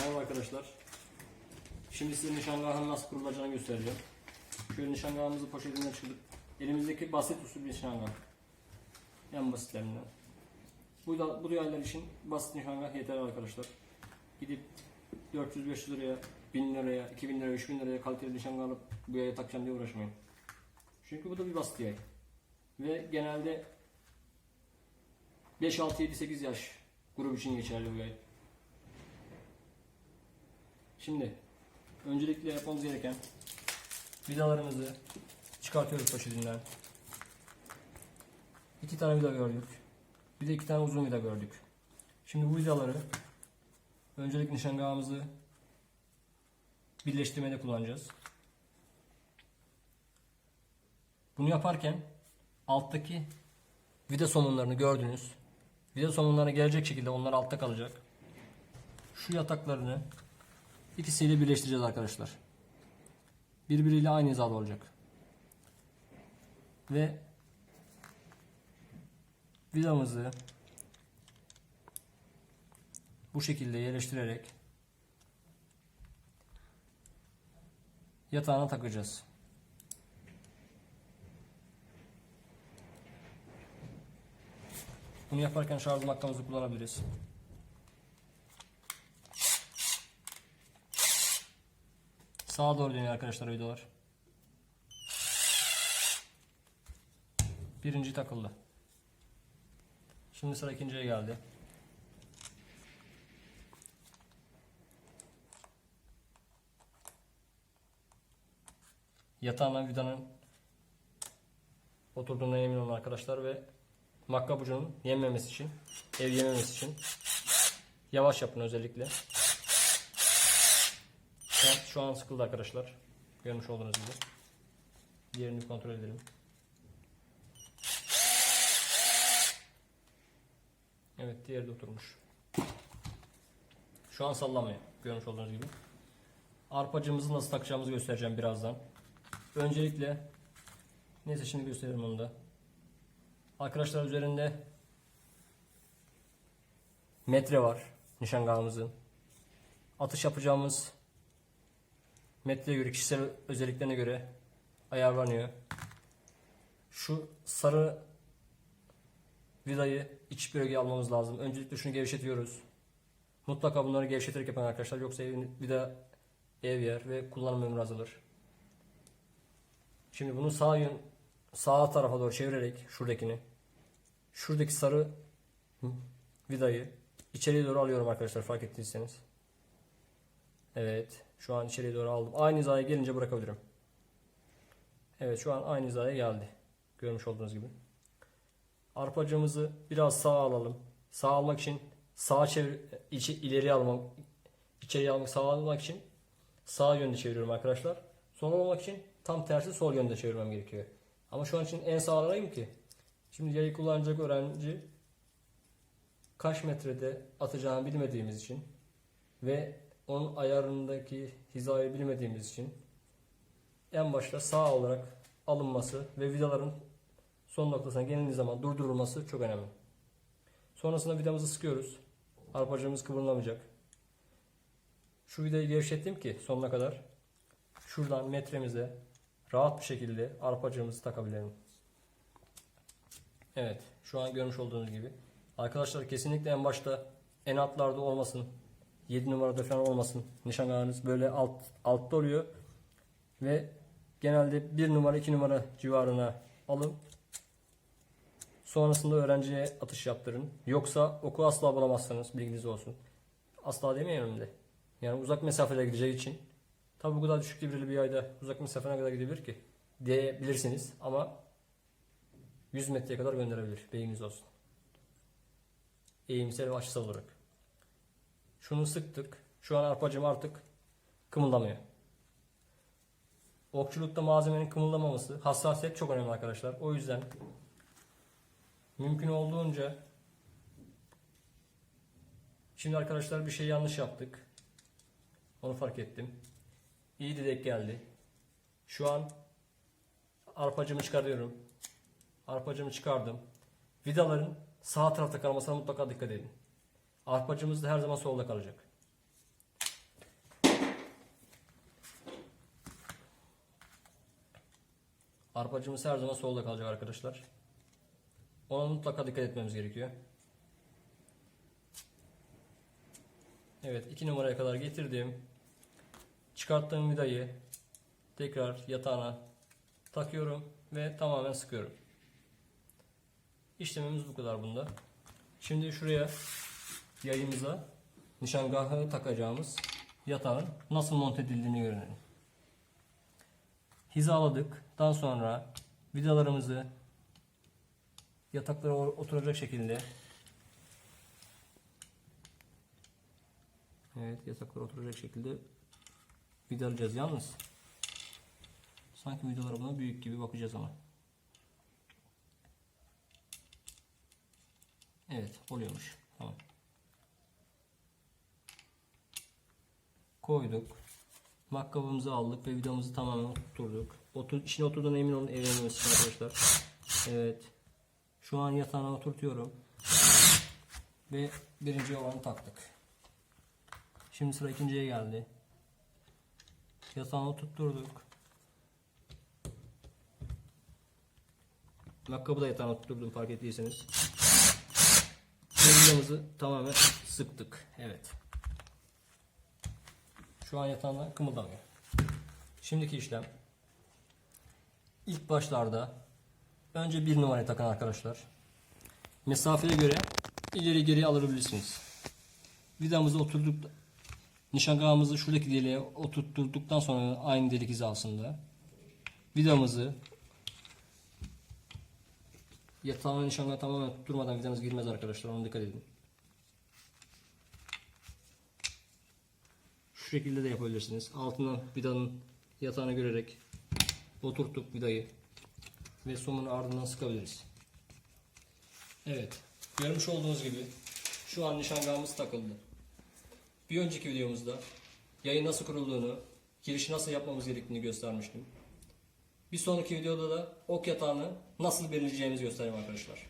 Merhaba arkadaşlar. Şimdi size nişangahın nasıl kurulacağını göstereceğim. Şöyle nişangahımızı poşetinden çıkarıp elimizdeki basit usul bir nişangah. En basitlerinden. Bu da bu yaylar için basit nişangah yeter arkadaşlar. Gidip 400-500 liraya, 1000 liraya, 2000 liraya, 3000 liraya kaliteli nişangah alıp bu yaya takacağım diye uğraşmayın. Çünkü bu da bir basit yay. Ve genelde 5, 6, 7, 8 yaş grubu için geçerli bu yay. Şimdi öncelikle yapmamız gereken vidalarımızı çıkartıyoruz poşetinden. İki tane vida gördük. Bir de iki tane uzun vida gördük. Şimdi bu vidaları öncelikle nişangahımızı birleştirmede kullanacağız. Bunu yaparken alttaki vida somunlarını gördünüz. Vida somunlarına gelecek şekilde onlar altta kalacak. Şu yataklarını İkisiyle birleştireceğiz arkadaşlar. Birbiriyle aynı hizada olacak. Ve vidamızı bu şekilde yerleştirerek yatağına takacağız. Bunu yaparken şarj maktamızı kullanabiliriz. Sağa doğru dönüyor arkadaşlar videolar. Birinci takıldı. Şimdi sıra ikinciye geldi. Yatağına vidanın oturduğuna emin olun arkadaşlar ve makkabucunun yenmemesi için, ev yememesi için yavaş yapın özellikle. Şu an sıkıldı arkadaşlar. Görmüş olduğunuz gibi. Diğerini kontrol edelim. Evet diğeri de oturmuş. Şu an sallamıyor. Görmüş olduğunuz gibi. Arpacığımızı nasıl takacağımızı göstereceğim birazdan. Öncelikle neyse şimdi gösteririm onu da. Arkadaşlar üzerinde metre var nişangahımızın. Atış yapacağımız metreye göre kişisel özelliklerine göre ayarlanıyor. Şu sarı vidayı iç bölgeye almamız lazım. Öncelikle şunu gevşetiyoruz. Mutlaka bunları gevşeterek yapın arkadaşlar. Yoksa evin vida ev yer ve kullanım ömrü azalır. Şimdi bunu sağ yön sağ tarafa doğru çevirerek şuradakini şuradaki sarı vidayı içeriye doğru alıyorum arkadaşlar fark ettiyseniz. Evet. Şu an içeriye doğru aldım. Aynı hizaya gelince bırakabilirim. Evet şu an aynı hizaya geldi. Görmüş olduğunuz gibi. Arpacığımızı biraz sağa alalım. Sağ almak için sağa çevir içi, ileri almak içeriye almak sağa almak için sağ yönde çeviriyorum arkadaşlar. Sol olmak için tam tersi sol yönde çevirmem gerekiyor. Ama şu an için en sağa alayım ki şimdi yayı kullanacak öğrenci kaç metrede atacağını bilmediğimiz için ve onun ayarındaki hizayı bilmediğimiz için en başta sağ olarak alınması ve vidaların son noktasına gelindiği zaman durdurulması çok önemli. Sonrasında vidamızı sıkıyoruz. Arpacığımız kıvırlamayacak. Şu vidayı gevşettim ki sonuna kadar şuradan metremize rahat bir şekilde arpacığımızı takabilirim. Evet şu an görmüş olduğunuz gibi. Arkadaşlar kesinlikle en başta en altlarda olmasın. 7 numarada falan olmasın nişangahınız. Böyle alt altta oluyor. Ve genelde 1 numara 2 numara civarına alın. Sonrasında öğrenciye atış yaptırın. Yoksa oku asla bulamazsınız bilginiz olsun. Asla demeyelim de. Yani uzak mesafelere gideceği için. Tabi bu kadar düşük debriyeli bir ayda uzak mesafene kadar gidebilir ki diyebilirsiniz ama 100 metreye kadar gönderebilir. Bilginiz olsun. Eğimsel ve açısal olarak. Şunu sıktık. Şu an arpacım artık kımıldamıyor. Okçulukta malzemenin kımıldamaması, hassasiyet çok önemli arkadaşlar. O yüzden mümkün olduğunca Şimdi arkadaşlar bir şey yanlış yaptık. Onu fark ettim. İyi dedek geldi. Şu an arpacımı çıkarıyorum. Arpacımı çıkardım. Vidaların sağ tarafta kalmasına mutlaka dikkat edin. Arpacımız da her zaman solda kalacak. Arpacımız her zaman solda kalacak arkadaşlar. Ona mutlaka dikkat etmemiz gerekiyor. Evet 2 numaraya kadar getirdim. Çıkarttığım vidayı tekrar yatağına takıyorum ve tamamen sıkıyorum. İşlemimiz bu kadar bunda. Şimdi şuraya yayımıza nişangahı takacağımız yatağın nasıl monte edildiğini görelim. Hizaladık. Daha sonra vidalarımızı yataklara oturacak şekilde Evet yataklara oturacak şekilde vidalayacağız. Yalnız sanki vidalar buna büyük gibi bakacağız ama. Evet oluyormuş. Tamam. Koyduk. Makkabımızı aldık ve vidamızı tamamen oturturduk. Otur, içine oturduğuna emin olun evlenmesi arkadaşlar. Evet. Şu an yatağına oturtuyorum. Ve birinci olanı taktık. Şimdi sıra ikinciye geldi. Yatağına oturtturduk. Makkabı da yatağına oturtturdum fark ettiyseniz. Vidamızı tamamen sıktık. Evet. Şu an yatağında kımıldamıyor. Şimdiki işlem. İlk başlarda önce bir numaraya takın arkadaşlar. Mesafeye göre ileri geri alabilirsiniz. Vidamızı oturduk. Nişangahımızı şuradaki deliğe oturtturduktan sonra aynı delik hizasında vidamızı yatağın nişangahı tamamen tutturmadan vidamız girmez arkadaşlar. Ona dikkat edin. Şu şekilde de yapabilirsiniz. Altından vidanın yatağını görerek oturttuk vidayı ve somunu ardından sıkabiliriz. Evet. Görmüş olduğunuz gibi şu an nişangahımız takıldı. Bir önceki videomuzda yayın nasıl kurulduğunu, girişi nasıl yapmamız gerektiğini göstermiştim. Bir sonraki videoda da ok yatağını nasıl belirleyeceğimizi göstereyim arkadaşlar.